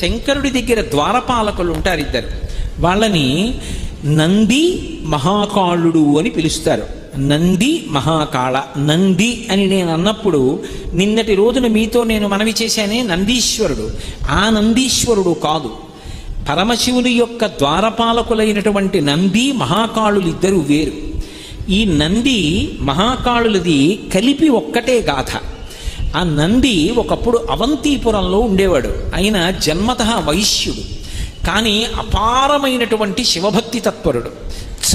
శంకరుడి దగ్గర ద్వారపాలకులు ఉంటారు ఇద్దరు. వాళ్ళని నంది మహాకాళుడు అని పిలుస్తారు. నంది మహాకాళ నంది అని నేను అన్నప్పుడు నిన్నటి రోజున మీతో నేను మనవి చేశానే నందీశ్వరుడు. ఆ నందీశ్వరుడు కాదు. పరమశివుని యొక్క ద్వారపాలకులైనటువంటి నంది మహాకాళులు ఇద్దరు వేరు. ఈ నంది మహాకాళులది కలిపి ఒక్కటే గాథ. ఆ నంది ఒకప్పుడు అవంతిపురంలో ఉండేవాడు. ఆయన జన్మత వైశ్యుడు. కానీ అపారమైనటువంటి శివభక్తి తత్పరుడు.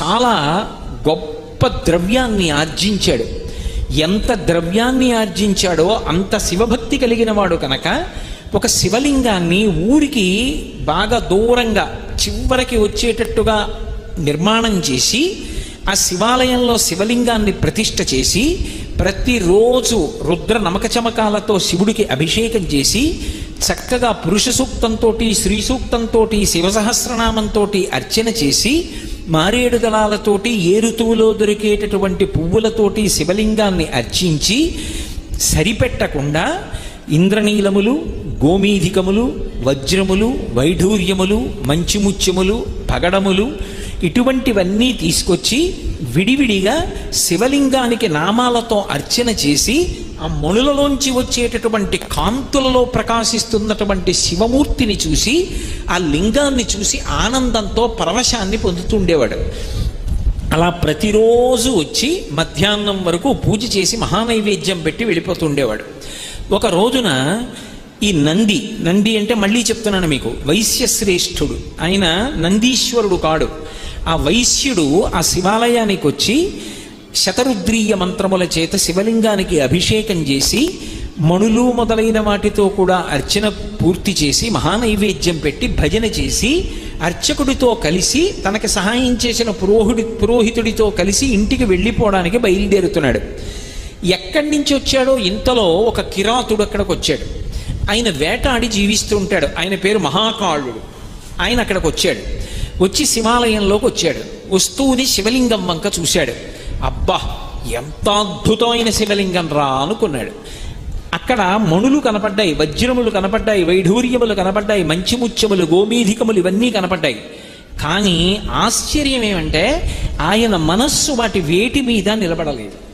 చాలా గొప్ప ద్రవ్యాన్ని ఆర్జించాడు. ఎంత ద్రవ్యాన్ని ఆర్జించాడో అంత శివభక్తి కలిగిన వాడు కనుక ఒక శివలింగాన్ని ఊరికి బాగా దూరంగా చివరికి వచ్చేటట్టుగా నిర్మాణం చేసి ఆ శివాలయంలో శివలింగాన్ని ప్రతిష్ట చేసి ప్రతిరోజు రుద్ర నమక చమకాలతో శివుడికి అభిషేకం చేసి చక్కగా పురుష సూక్తంతో స్త్రీ సూక్తంతో శివ సహస్రనామంతో అర్చన చేసి మారేడు దళాలతోటి ఏ ఋతువులో దొరికేటటువంటి పువ్వులతోటి శివలింగాన్ని అర్చించి సరిపెట్టకుండా ఇంద్రనీలములు గోమీధికములు వజ్రములు వైఢూర్యములు మంచిముత్యములు పగడములు ఇటువంటివన్నీ తీసుకొచ్చి విడివిడిగా శివలింగానికి నామాలతో అర్చన చేసి ఆ మణులలోంచి వచ్చేటటువంటి కాంతులలో ప్రకాశిస్తున్నటువంటి శివమూర్తిని చూసి ఆ లింగాన్ని చూసి ఆనందంతో పరవశాన్ని పొందుతుండేవాడు అలా ప్రతిరోజు వచ్చి మధ్యాహ్నం వరకు పూజ చేసి మహానైవేద్యం పెట్టి వెళ్ళిపోతుండేవాడు ఒక రోజున ఈ నంది నంది అంటే మళ్ళీ చెప్తున్నాను మీకు వైశ్యశ్రేష్ఠుడు. ఆయన నందీశ్వరుడు కాడు. ఆ వైశ్యుడు ఆ శివాలయానికి వచ్చి శతరుద్రీయ మంత్రముల చేత శివలింగానికి అభిషేకం చేసి మణులు మొదలైన వాటితో కూడా అర్చన పూర్తి చేసి మహానైవేద్యం పెట్టి భజన చేసి అర్చకుడితో కలిసి తనకి సహాయం చేసిన పురోహిడి పురోహితుడితో కలిసి ఇంటికి వెళ్ళిపోవడానికి బయలుదేరుతున్నాడు. ఎక్కడి నుంచి వచ్చాడో ఇంతలో ఒక కిరాతుడు అక్కడికి వచ్చాడు ఆయన వేటాడి జీవిస్తూ ఉంటాడు ఆయన పేరు మహాకాళుడు. ఆయన అక్కడికి వచ్చాడు వచ్చి శివాలయంలోకి వచ్చాడు. వస్తువుని శివలింగం వంక చూశాడు. అబ్బా ఎంత అద్భుతమైన శివలింగం రా అనుకున్నాడు. అక్కడ మణులు కనపడ్డాయి వజ్రములు కనపడ్డాయి వైఢూర్యములు కనపడ్డాయి మంచిముత్యములు గోమీధికములు ఇవన్నీ కనపడ్డాయి. కానీ ఆశ్చర్యం ఏమంటే ఆయన మనస్సు వాటి వేటి మీద నిలబడలేదు.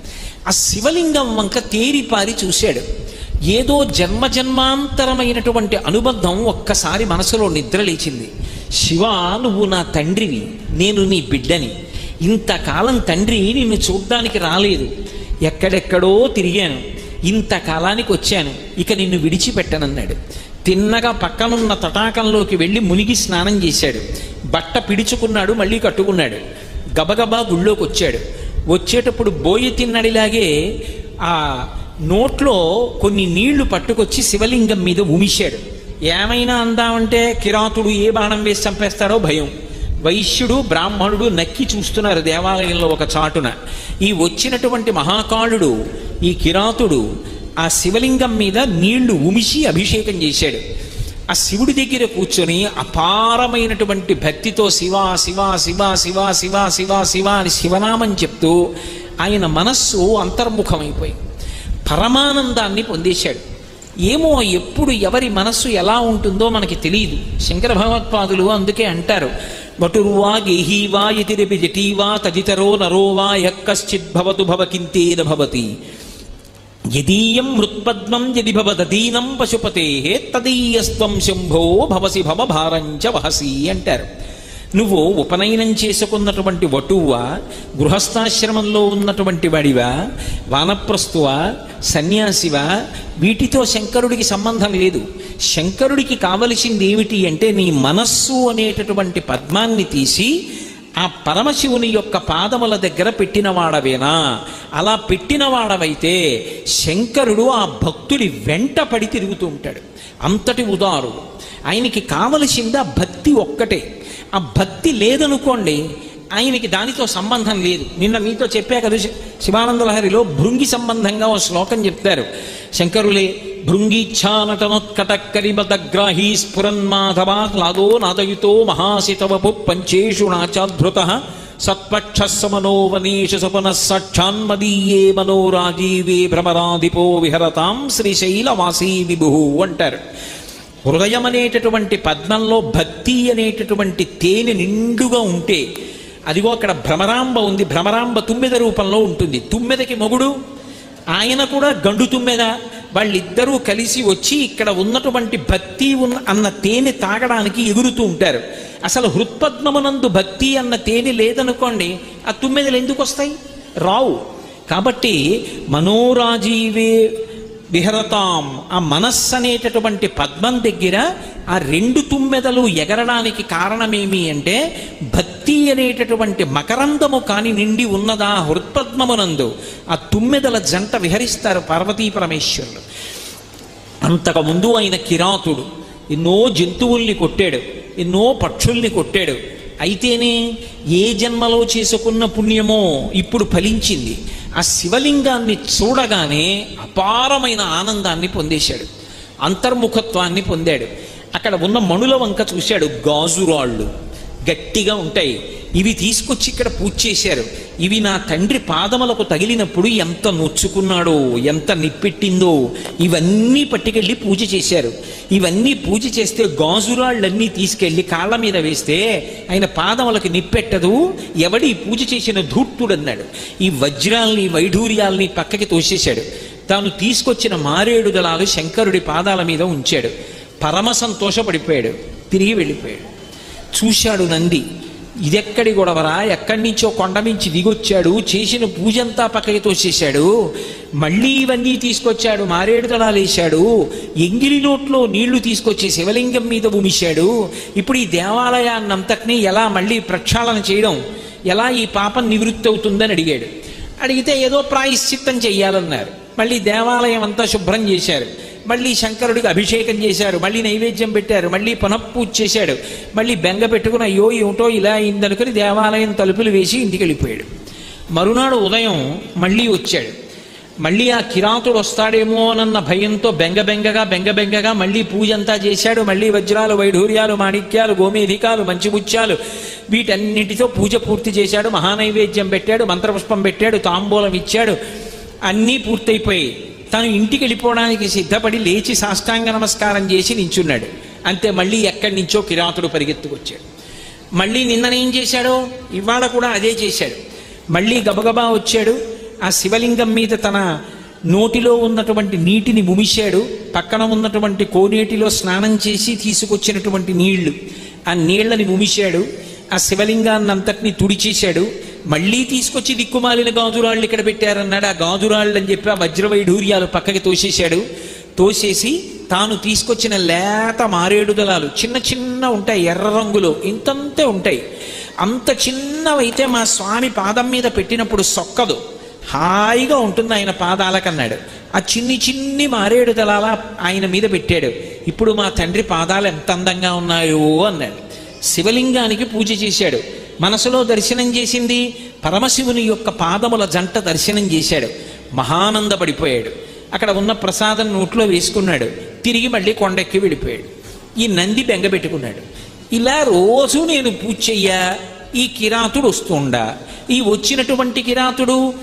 ఆ శివలింగం వంక తేరిపారి చూశాడు. ఏదో జన్మ జన్మాంతరమైనటువంటి అనుబంధం ఒక్కసారి మనసులో నిద్ర లేచింది. శివ నువ్వు నా తండ్రివి నేను నీ బిడ్డని. ఇంతకాలం తండ్రి నిన్ను చూడ్డానికి రాలేదు. ఎక్కడెక్కడో తిరిగాను. ఇంతకాలానికి వచ్చాను. ఇక నిన్ను విడిచిపెట్టనన్నాడు. తిన్నగా పక్కనున్న తటాకంలోకి వెళ్ళి మునిగి స్నానం చేశాడు. బట్ట పిడుచుకున్నాడు మళ్ళీ కట్టుకున్నాడు. గబగబా గుళ్ళోకి వచ్చాడు వచ్చేటప్పుడు బోయి తిన్నడిలాగే ఆ నోట్లో కొన్ని నీళ్ళు పట్టుకొచ్చి శివలింగం మీద ఉమిశాడు. ఏమైనా అందామంటే కిరాతుడు ఏ బాణం వేసి చంపేస్తాడో భయం. వైశ్యుడు బ్రాహ్మణుడు నక్కి చూస్తున్నారు దేవాలయంలో ఒక చాటున. ఈ వచ్చినటువంటి మహాకాళుడు ఈ కిరాతుడు ఆ శివలింగం మీద నీళ్ళు ఉమిసి అభిషేకం చేశాడు. ఆ శివుడి దగ్గర కూర్చొని అపారమైనటువంటి భక్తితో శివ శివ శివ శివ శివ శివ శివ అని శివనామం చెప్తూ ఆయన మనస్సు అంతర్ముఖమైపోయింది. పరమానందాన్ని పొందేశాడు. ఏమో ఎప్పుడు ఎవరి మనస్సు ఎలా ఉంటుందో మనకి తెలియదు. శంకర భగవత్పాదులు అందుకే అంటారు వటుర్వా గేహీవా యతిరపి జటీవా తదితరో నరోవా యక్కశ్చిద్భవతు భవకింతేన భవతి. యదీయం మృత్పద్మం యది భవదీనం పశుపతే తదీయస్త్వం శంభో భవసి భవ భారంచ వహసి అంటారు. నువ్వు ఉపనయనం చేసుకున్నటువంటి వటువా గృహస్థాశ్రమంలో ఉన్నటువంటి వాడివా? వానప్రస్తువా సన్యాసివా? వీటితో శంకరుడికి సంబంధం లేదు. శంకరుడికి కావలసింది ఏమిటి అంటే నీ మనస్సు అనేటటువంటి పద్మాన్ని తీసి ఆ పరమశివుని యొక్క పాదముల దగ్గర పెట్టినవాడవేనా? అలా పెట్టినవాడవైతే శంకరుడు ఆ భక్తుడి వెంట పడి తిరుగుతూ ఉంటాడు. అంతటి ఉదారుడు ఆయనకి కావలసింది ఆ భక్తి ఒక్కటే. ఆ భక్తి లేదనుకోండి ఆయనకి దానితో సంబంధం లేదు. నిన్న మీతో చెప్పా కదా శి- శివానంద లహరిలో భృంగి సంబంధంగా ఓ శ్లోకం చెప్తారు. శంకరులే భృంగీచ్ఛానటనోత్కటక్కరిమదగ్రాహీ స్ఫురన్మాధవాహ్లాదో నాదయుతో మహాసితవపు పంచేషు నాచాధృత సత్పక్ష సమనోవనీష సపన సక్షాన్మదీయే మనోరాజీవే భ్రమరాధిపో విహరతాం శ్రీశైలవాసీ విభు అంటారు. హృదయం అనేటటువంటి పద్మంలో భక్తి అనేటటువంటి తేనె నిండుగా ఉంటే అదిగో అక్కడ భ్రమరాంబ ఉంది. భ్రమరాంబ తుమ్మెద రూపంలో ఉంటుంది. తుమ్మెదకి మొగుడు ఆయన కూడా గండు తుమ్మెద. వాళ్ళిద్దరూ కలిసి వచ్చి ఇక్కడ ఉన్నటువంటి భక్తి ఉన్న అన్న తేనె తాగడానికి ఎగురుతూ ఉంటారు. అసలు హృత్పద్మమునందు భక్తి అన్న తేనె లేదనుకోండి ఆ తుమ్మెదలు ఎందుకు వస్తాయి రావు. కాబట్టి మనోరాజీవే విహరతాం. ఆ మనస్సు అనేటటువంటి పద్మం దగ్గర ఆ రెండు తుమ్మెదలు ఎగరడానికి కారణమేమి అంటే భక్తి అనేటటువంటి మకరందము కాని నిండి ఉన్నదా హృత్పద్మమునందు. ఆ తుమ్మెదల జంట విహరిస్తారు పార్వతీ పరమేశ్వరుడు. అంతకుముందు ఆయన కిరాతుడు. ఎన్నో జంతువుల్ని కొట్టాడు. ఎన్నో పక్షుల్ని కొట్టాడు. అయితేనే ఏ జన్మలో చేసుకున్న పుణ్యమో ఇప్పుడు ఫలించింది. ఆ శివలింగాన్ని చూడగానే అపారమైన ఆనందాన్ని పొందేశాడు. అంతర్ముఖత్వాన్ని పొందాడు. అక్కడ ఉన్న మణుల వంక చూశాడు. గాజురాళ్ళు గట్టిగా ఉంటాయి. ఇవి తీసుకొచ్చి ఇక్కడ పూజ చేశారు. ఇవి నా తండ్రి పాదములకు తగిలినప్పుడు ఎంత నొచ్చుకున్నాడో ఎంత నిప్పెట్టిందో ఇవన్నీ పట్టుకెళ్ళి పూజ చేశారు. ఇవన్నీ పూజ చేస్తే గాజురాళ్ళన్నీ తీసుకెళ్ళి కాళ్ళ మీద వేస్తే ఆయన పాదములకు నిప్పెట్టదు. ఎవడి పూజ చేసిన ధూర్తుడన్నాడు. ఈ వజ్రాల్ని వైఢూర్యాల్ని పక్కకి తోసేశాడు. తాను తీసుకొచ్చిన మారేడు దళాలు శంకరుడి పాదాల మీద ఉంచాడు. పరమ సంతోషపడిపోయాడు. తిరిగి వెళ్ళిపోయాడు. చూశాడు నంది. ఇదెక్కడి గొడవరా? ఎక్కడి నుంచో కొండ నుంచి దిగొచ్చాడు. చేసిన పూజంతా పక్కకి తోసేశాడు. మళ్ళీ ఇవన్నీ తీసుకొచ్చాడు. మారేడు దళాలు వేశాడు. ఎంగిలి నోట్లో నీళ్ళు తీసుకొచ్చి శివలింగం మీద భూమిశాడు ఇప్పుడు ఈ దేవాలయాన్నంతటినీ ఎలా మళ్ళీ ప్రక్షాళన చేయడం? ఎలా ఈ పాపం నివృత్తి అవుతుందని అడిగాడు. అడిగితే ఏదో ప్రాయశ్చిత్తం చెయ్యాలన్నారు. మళ్ళీ దేవాలయం అంతా శుభ్రం చేశారు. మళ్ళీ శంకరుడికి అభిషేకం చేశారు మళ్ళీ నైవేద్యం పెట్టారు మళ్ళీ పునఃపూజ చేశాడు. మళ్ళీ బెంగ పెట్టుకుని అయ్యో ఏమిటో ఇలా అయిందనుకుని దేవాలయం తలుపులు వేసి ఇంటికి వెళ్ళిపోయాడు. మరునాడు ఉదయం మళ్ళీ వచ్చాడు. మళ్ళీ ఆ కిరాతుడు వస్తాడేమో అన్న భయంతో బెంగ బెంగగా బెంగ బెంగగా మళ్ళీ పూజ అంతా చేశాడు. మళ్ళీ వజ్రాలు వైఢూర్యాలు మాణిక్యాలు గోమేధికాలు మంచిముత్యాలు వీటన్నిటితో పూజ పూర్తి చేశాడు. మహానైవేద్యం పెట్టాడు మంత్రపుష్పం పెట్టాడు తాంబూలం ఇచ్చాడు. అన్నీ పూర్తయిపోయాయి. తను ఇంటికి వెళ్ళిపోవడానికి సిద్ధపడి లేచి సాష్టాంగ నమస్కారం చేసి నించున్నాడు. అంతే మళ్ళీ ఎక్కడి నుంచో కిరాతుడు పరిగెత్తుకొచ్చాడు. మళ్ళీ నిన్ననేం చేశాడో? ఇవాళ కూడా అదే చేశాడు. మళ్ళీ గబగబా వచ్చాడు. ఆ శివలింగం మీద తన నోటిలో ఉన్నటువంటి నీటిని ముమిశాడు. పక్కన ఉన్నటువంటి కోనేటిలో స్నానం చేసి తీసుకొచ్చినటువంటి నీళ్ళు. ఆ నీళ్ళని ముమిశాడు. ఆ శివలింగాన్నంతటిని తుడిచేశాడు. మళ్ళీ తీసుకొచ్చి దిక్కుమాలిన గాజురాళ్ళు ఇక్కడ పెట్టారన్నాడు. ఆ గాజురాళ్ళు అని చెప్పి ఆ వజ్రవైఢూర్యాలు పక్కకి తోసేశాడు. తోసేసి తాను తీసుకొచ్చిన లేత మారేడుదలాలు చిన్న చిన్న ఉంటాయి ఎర్ర రంగులో ఇంతంతే ఉంటాయి. అంత చిన్నవైతే మా స్వామి పాదం మీద పెట్టినప్పుడు సొక్కదు. హాయిగా ఉంటుంది ఆయన పాదాలకన్నాడు. ఆ చిన్ని చిన్ని మారేడు దళాల ఆయన మీద పెట్టాడు. ఇప్పుడు మా తండ్రి పాదాలు ఎంత అందంగా ఉన్నాయో అన్నాడు. శివలింగానికి పూజ చేశాడు. మనసులో దర్శనం చేసింది పరమశివుని యొక్క పాదముల జంట దర్శనం చేశాడు. మహానందపడిపోయాడు. అక్కడ ఉన్న ప్రసాదం నోట్లో వేసుకున్నాడు. తిరిగి మళ్ళీ కొండెక్కి వెళ్ళిపోయాడు. ఈ నంది బెంగ పెట్టుకున్నాడు. ఇలా రోజు నేను పూజ చెయ్యా ఈ కిరాతుడు వస్తుండా? ఈ వచ్చినటువంటి కిరాతుడు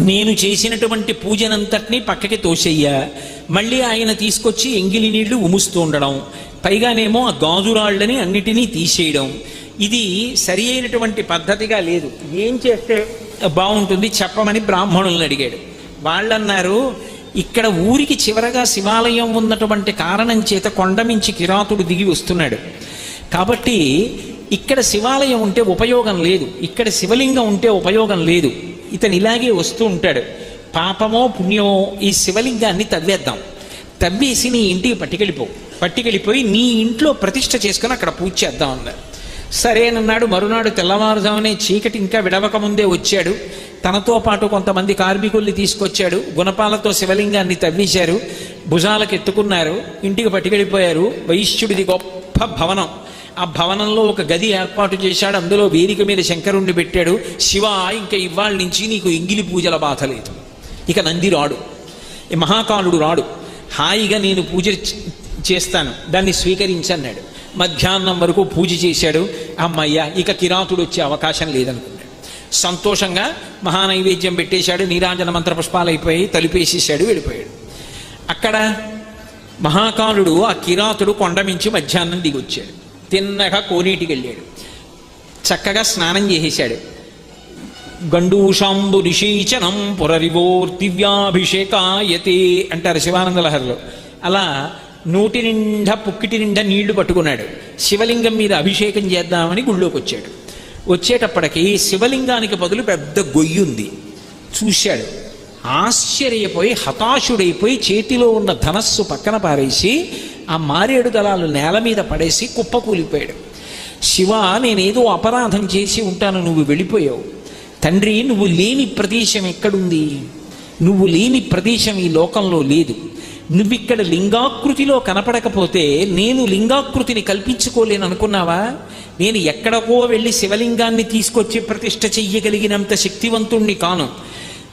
నేను చేసినటువంటి పూజనంతటినీ పక్కకి తోసేయ్యా. మళ్ళీ ఆయన తీసుకొచ్చి ఎంగిలి నీళ్ళు ఉముస్తూ ఉండడం పైగానేమో ఆ గాజురాళ్ళని అన్నిటినీ తీసేయడం. ఇది సరి అయినటువంటి పద్ధతిగా లేదు. ఏం చేస్తే? బాగుంటుంది చెప్పమని బ్రాహ్మణుల్ని అడిగాడు. వాళ్ళన్నారు ఇక్కడ ఊరికి చివరగా శివాలయం ఉన్నటువంటి కారణం చేత కొండమించి కిరాతుడు దిగి వస్తున్నాడు. కాబట్టి ఇక్కడ శివాలయం ఉంటే ఉపయోగం లేదు. ఇక్కడ శివలింగం ఉంటే ఉపయోగం లేదు. ఇతను ఇలాగే వస్తూ ఉంటాడు. పాపమో పుణ్యమో ఈ శివలింగాన్ని తవ్వేద్దాం. తవ్వేసి నీ ఇంటికి పట్టుకెళ్ళిపో. పట్టుకెళ్ళిపోయి నీ ఇంట్లో ప్రతిష్ఠ చేసుకుని అక్కడ పూజ చేద్దాం అన్నారు. సరేనన్నాడు మరునాడు తెల్లవారుజామునే చీకటి ఇంకా విడవక ముందే వచ్చాడు. తనతో పాటు కొంతమంది కార్మికుల్ని తీసుకొచ్చాడు. గుణపాలతో శివలింగాన్ని తవ్వేశారు భుజాలకు ఎత్తుకున్నారు. ఇంటికి పట్టుకెళ్ళిపోయారు. వైశ్యుడిది గొప్ప భవనం. ఆ భవనంలో ఒక గది ఏర్పాటు చేశాడు. అందులో వేదిక మీద శంకరుణ్ణి పెట్టాడు. శివ ఇంకా ఇవాళ నుంచి నీకు ఎంగిలి పూజల బాధ లేదు. ఇక నంది రాడు. మహాకాలుడు రాడు. హాయిగా నేను పూజ చేస్తాను. దాన్ని స్వీకరించన్నాడు. మధ్యాహ్నం వరకు పూజ చేశాడు. అమ్మయ్య ఇక కిరాతుడు వచ్చే అవకాశం లేదనుకున్నాడు. సంతోషంగా మహానైవేద్యం పెట్టేశాడు. నీరాజన మంత్ర పుష్పాలు అయిపోయి తలుపేసేసాడు వెళ్ళిపోయాడు. అక్కడ మహాకాలుడు ఆ కిరాతుడు కొండమించి మధ్యాహ్నం దిగొచ్చాడు. తిన్నగా కోనేటికి వెళ్ళాడు. చక్కగా స్నానం చేసేశాడు గండూషాంబు నిషీచనం పురరివోర్తివ్యాభిషేకాయతే అంటారు శివానంద లహరిలో. అలా నూటి నిండా పుక్కిటి నిండా నీళ్ళు పట్టుకున్నాడు. శివలింగం మీద అభిషేకం చేద్దామని గుళ్ళోకి వచ్చాడు. వచ్చేటప్పటికి శివలింగానికి బదులు పెద్ద గొయ్యి ఉంది. చూశాడు. ఆశ్చర్యపోయి హతాశుడైపోయి చేతిలో ఉన్న ధనస్సు పక్కన పారేసి ఆ మారేడు దళాలు నేల మీద పడేసి కుప్పకూలిపోయాడు. శివ నేనేదో అపరాధం చేసి ఉంటాను నువ్వు వెళ్ళిపోయావు. తండ్రి నువ్వు లేని ప్రదేశం ఎక్కడుంది? నువ్వు లేని ప్రదేశం ఈ లోకంలో లేదు. నువ్విక్కడ లింగాకృతిలో కనపడకపోతే నేను లింగాకృతిని కల్పించుకోలేను అనుకున్నావా? నేను ఎక్కడికో వెళ్ళి శివలింగాన్ని తీసుకొచ్చి ప్రతిష్ట చెయ్యగలిగినంత శక్తివంతుణ్ణి కాను.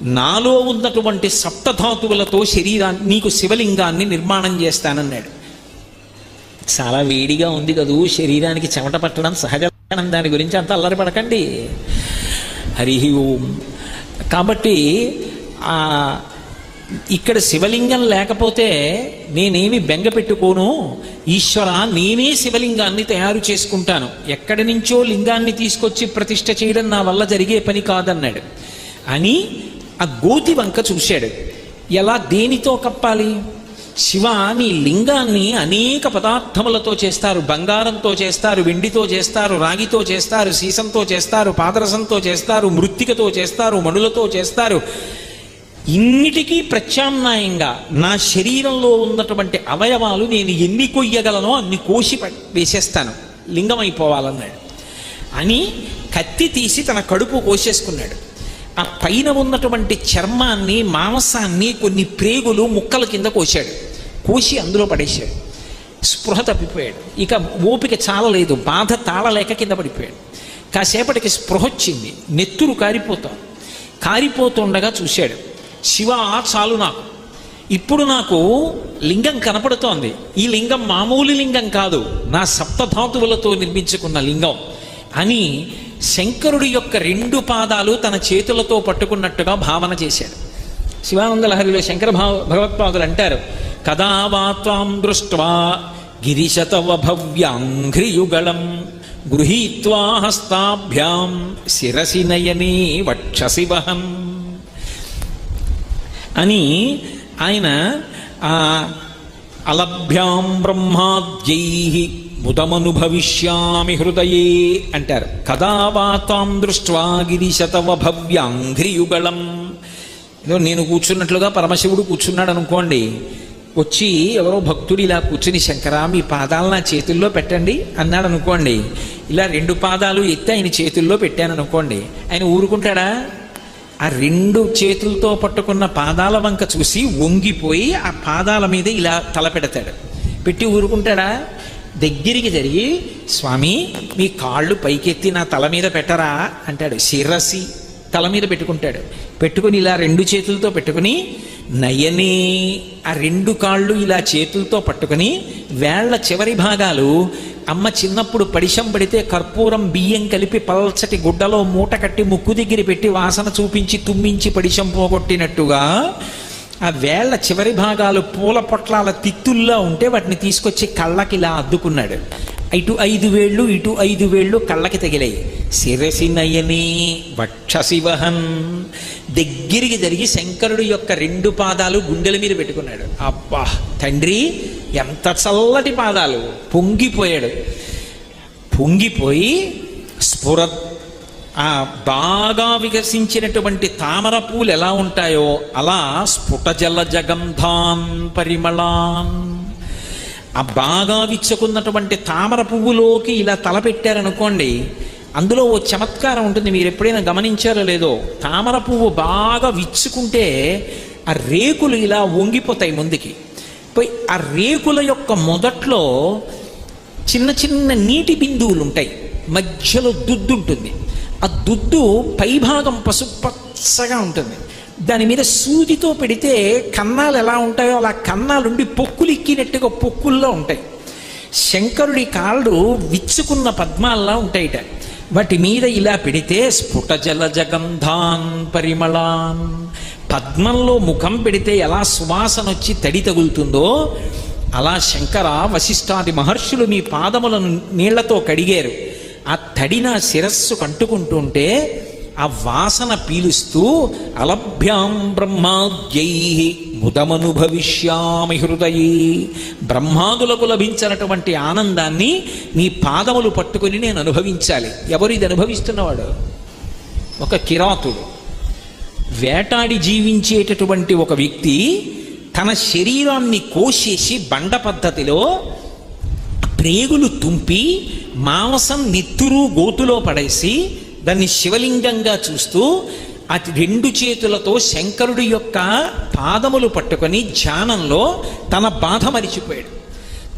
నాలో ఉన్నటువంటి సప్తధాతువులతో శరీరాన్ని నీకు శివలింగాన్ని నిర్మాణం చేస్తానన్నాడు. చాలా వేడిగా ఉంది కదూ శరీరానికి చెమట పట్టడం సహజం. దాని గురించి అంత అల్లరిపడకండి. హరి ఓం. కాబట్టి ఆ ఇక్కడ శివలింగం లేకపోతే నేనేమి బెంగ పెట్టుకోను? ఈశ్వర నేనే శివలింగాన్ని తయారు చేసుకుంటాను. ఎక్కడి నుంచో లింగాన్ని తీసుకొచ్చి ప్రతిష్ట చేయడం నా వల్ల జరిగే పని కాదన్నాడు. అని ఆ గోతి వంక చూశాడు. ఎలా దేనితో కప్పాలి? శివ నీ లింగాన్ని అనేక పదార్థములతో చేస్తారు. బంగారంతో చేస్తారు వెండితో చేస్తారు రాగితో చేస్తారు సీసంతో చేస్తారు పాదరసంతో చేస్తారు మృత్తికతో చేస్తారు మణులతో చేస్తారు. ఇన్నిటికీ ప్రత్యామ్నాయంగా నా శరీరంలో ఉన్నటువంటి అవయవాలు నేను ఎన్ని కొయ్యగలనో అన్ని కోసి వేసేస్తాను. లింగం అయిపోవాలన్నాడు అని కత్తి తీసి తన కడుపు కోసేసుకున్నాడు. ఆ పైన ఉన్నటువంటి చర్మాన్ని మాంసాన్ని కొన్ని ప్రేగులు ముక్కల కింద కోశాడు. కోసి అందులో పడేశాడు. స్పృహ తప్పిపోయాడు. ఇక ఓపిక చాలలేదు. బాధ తాళలేక కింద పడిపోయాడు. కాసేపటికి స్పృహ వచ్చింది. నెత్తురు కారిపోతాం. కారిపోతుండగా చూశాడు. శివ చాలు నాకు. ఇప్పుడు నాకు లింగం కనపడుతోంది. ఈ లింగం మామూలు లింగం కాదు. నా సప్తధాతువులతో నిర్మించుకున్న లింగం. అని శంకరుడి యొక్క రెండు పాదాలు తన చేతులతో పట్టుకున్నట్టుగా భావన చేశాడు శివానంద లహరిలో శంకర భావ భగవత్పాదులు అంటారు కదా వాత్వాం దృష్ట్వా గిరిశతవ భవ్యాంఘ్రియుగళం గృహీత్వా హస్తాభ్యాం శిరసి నయనే వక్షసి వహం అని ఆయన ఆ అలభ్యాం బ్రహ్మాద్యై ముదమనుభవిష్యామి హృదయే అంటారు. కదా వాతాం దృష్ట్వా గిరిశతవ భవ్యాంఘ్రియుగళం ఏదో నేను కూర్చున్నట్లుగా పరమశివుడు కూర్చున్నాడు అనుకోండి వచ్చి ఎవరో భక్తుడు ఇలా కూర్చుని శంకరా మీ పాదాలు నా చేతుల్లో పెట్టండి అన్నాడు అనుకోండి. ఇలా రెండు పాదాలు ఎత్తి ఆయన చేతుల్లో పెట్టాను అనుకోండి. ఆయన ఊరుకుంటాడా? ఆ రెండు చేతులతో పట్టుకున్న పాదాల వంక చూసి వంగిపోయి ఆ పాదాల మీద ఇలా తల పెడతాడు. పెట్టి ఊరుకుంటాడా? దగ్గరికి జరిగి స్వామి మీ కాళ్ళు పైకెత్తి నా తల మీద పెట్టరా? అంటాడు. శిరసి తల మీద పెట్టుకుంటాడు. పెట్టుకుని ఇలా రెండు చేతులతో పెట్టుకుని నయనే ఆ రెండు కాళ్ళు ఇలా చేతులతో పట్టుకుని వేళ్ళ చివరి భాగాలు అమ్మ చిన్నప్పుడు పడిశం పడితే కర్పూరం బియ్యం కలిపి పల్చటి గుడ్డలో మూట కట్టి ముక్కు దగ్గర పెట్టి వాసన చూపించి తుమ్మించి పడిశం పోగొట్టినట్టుగా ఆ వేళ్ళ చివరి భాగాలు పూల పొట్లాల తిత్తుల్లో ఉంటే వాటిని తీసుకొచ్చి కళ్ళకి ఇలా అద్దుకున్నాడు. ఇటు ఐదు వేళ్ళు ఇటు ఐదు వేళ్ళు కళ్ళకి తగిలాయి. శిరసి నయని వక్షశివహన్ దగ్గరికి జరిగి శంకరుడు యొక్క రెండు పాదాలు గుండెల మీద పెట్టుకున్నాడు. అబ్బా తండ్రి ఎంత చల్లటి పాదాలు. పొంగిపోయాడు. పొంగిపోయి స్ఫుర ఆ బాగా వికసించినటువంటి తామర పూలు ఎలా ఉంటాయో అలా స్ఫుట జల జగంధాన్ పరిమళాన్ ఆ బాగా విచ్చుకున్నటువంటి తామర పువ్వులోకి ఇలా తలపెట్టారనుకోండి అందులో ఓ చమత్కారం ఉంటుంది. మీరు ఎప్పుడైనా గమనించారో లేదో తామర పువ్వు బాగా విచ్చుకుంటే ఆ రేకులు ఇలా వంగిపోతాయి ముందుకి. పోయి ఆ రేకుల యొక్క మొదట్లో చిన్న చిన్న నీటి బిందువులు ఉంటాయి మధ్యలో దుద్దు ఉంటుంది ఆ దుద్దు పైభాగం పసుపచ్చగా ఉంటుంది. దాని మీద సూదితో పెడితే కన్నాలు ఎలా ఉంటాయో అలా కన్నాలుండి పొక్కులు ఎక్కినట్టుగా పొక్కుల్లో ఉంటాయి. శంకరుడి కాళ్ళు విచ్చుకున్న పద్మాల్లా ఉంటాయిట. వాటి మీద ఇలా పెడితే స్ఫుట జల జగంధాన్ పరిమళాన్. పద్మంలో ముఖం పెడితే ఎలా సువాసన వచ్చి తడి తగులుతుందో అలా శంకర వశిష్ఠాది మహర్షులు మీ పాదములను నీళ్ళతో కడిగారు. ఆ తడిన శిరస్సు కంటుకుంటుంటే ఆ వాసన పీలుస్తూ అలభ్యాం బ్రహ్మాద్యై ముదమనుభవిష్యామి హృదయే. బ్రహ్మాదులకు లభించినటువంటి ఆనందాన్ని నీ పాదములు పట్టుకొని నేను అనుభవించాలి. ఎవరు ఇది అనుభవిస్తున్నవాడు? ఒక కిరాతుడు. వేటాడి జీవించేటటువంటి ఒక వ్యక్తి తన శరీరాన్ని కోసేసి బండ పద్ధతిలో ప్రేగులు తుంపి మాంసం నెత్తురు గోతులో పడేసి దాన్ని శివలింగంగా చూస్తూ అతి రెండు చేతులతో శంకరుడి యొక్క పాదములు పట్టుకొని ధ్యానంలో తన బాధ మరిచిపోయాడు.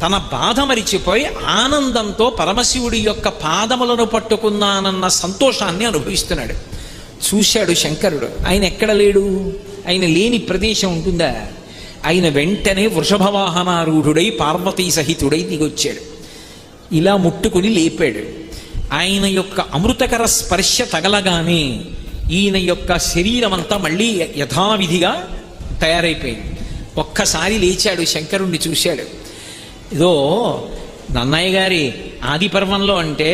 తన బాధ మరిచిపోయి ఆనందంతో పరమశివుడి యొక్క పాదములను పట్టుకున్నానన్న సంతోషాన్ని అనుభవిస్తున్నాడు. చూశాడు శంకరుడు. ఆయన ఎక్కడ లేడు? ఆయన లేని ప్రదేశం ఉంటుందా? ఆయన వెంటనే వృషభవాహనారూఢుడై పార్వతీ సహితుడై దిగొచ్చాడు. ఇలా ముట్టుకుని లేపాడు. ఆయన యొక్క అమృతకర స్పర్శ తగలగానే ఈయన యొక్క శరీరం అంతా మళ్ళీ యథావిధిగా తయారైపోయింది. ఒక్కసారి లేచాడు శంకరుణ్ణి చూశాడు. ఇదో నన్నయ్య గారి ఆది పర్వంలో అంటే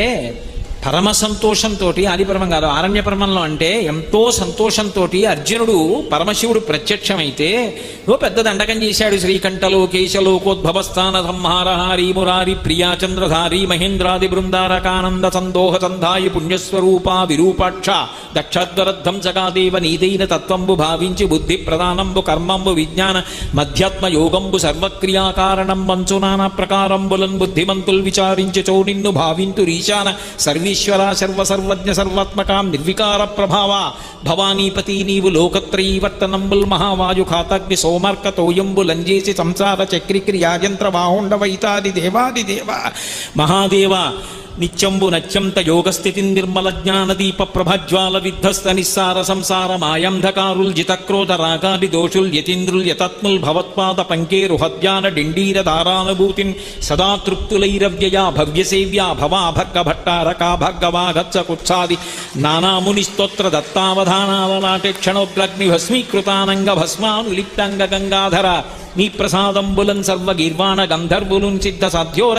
పరమ సంతోషంతో ఆది కాదు ఆరణ్యపరమంలో అంటే ఎంతో సంతోషంతో అర్జునుడు పరమశివుడు ప్రత్యక్షమైతే ఓ పెద్ద దండకం చేశాడు శ్రీకంఠలో కేశలోకోద్భవస్థాన సంహారహారి మురారి ప్రియా చంద్రధారి మహేంద్రాది బృందారకానంద సందోహ సంధాయి పుణ్యస్వరూప విరూపాక్ష దక్షద్వరద్ధం జగాదేవ నీదైన తత్వంబు భావించి బుద్ధి ప్రధానంబు కర్మంబు విజ్ఞాన మధ్యాత్మ యోగంబు సర్వక్రియాకారణం మంచు నానా ప్రకారంబులన్ బుద్ధిమంతుల్ విచారించచో నిన్ను భావింతు రీశాన సర్వేశ్వర సర్వ సర్వజ్ఞ సర్వాత్మకాం నిర్వికార ప్రభావ. భవానీపతి నీవు లోకత్రయీవర్తనంబుల్ మహావాయు ఖాతగ్ని సోమర్క తోయంబు లంజేసి సంసార చక్రి క్రియాయంత్ర బాహుండవైతాది దేవాది దేవ. మహాదేవ నిత్యంబు నత్యంత యోగస్థితి నిర్మల జ్ఞానదీప ప్రభజ్వాల విధ్వస్త నిస్సార సంసార మాయంధకారుల్ జితక్రోధ రాగాది దోషుల్ యతీంద్రుల్ యతత్ముల్ భవత్పాద పంకేరు హద్యాన డిండీర దారానుభూతిన్ సదా తృప్తులైరవ్యయా భవ్యసేవ్యా భవా భర్గ భట్టారకా భర్గవా గచ్చ కుత్సాది నానాముని స్తోత్ర దత్తావధానాలనాటి క్షణోగ్రగ్ని భస్మీకృతానంగ భస్మానులిప్తంగ గంగాధర నీ ప్రసాదంబులన్ సర్వ గీర్వాణ గంధర్వులున్ సిద్ధ సాధ్యోర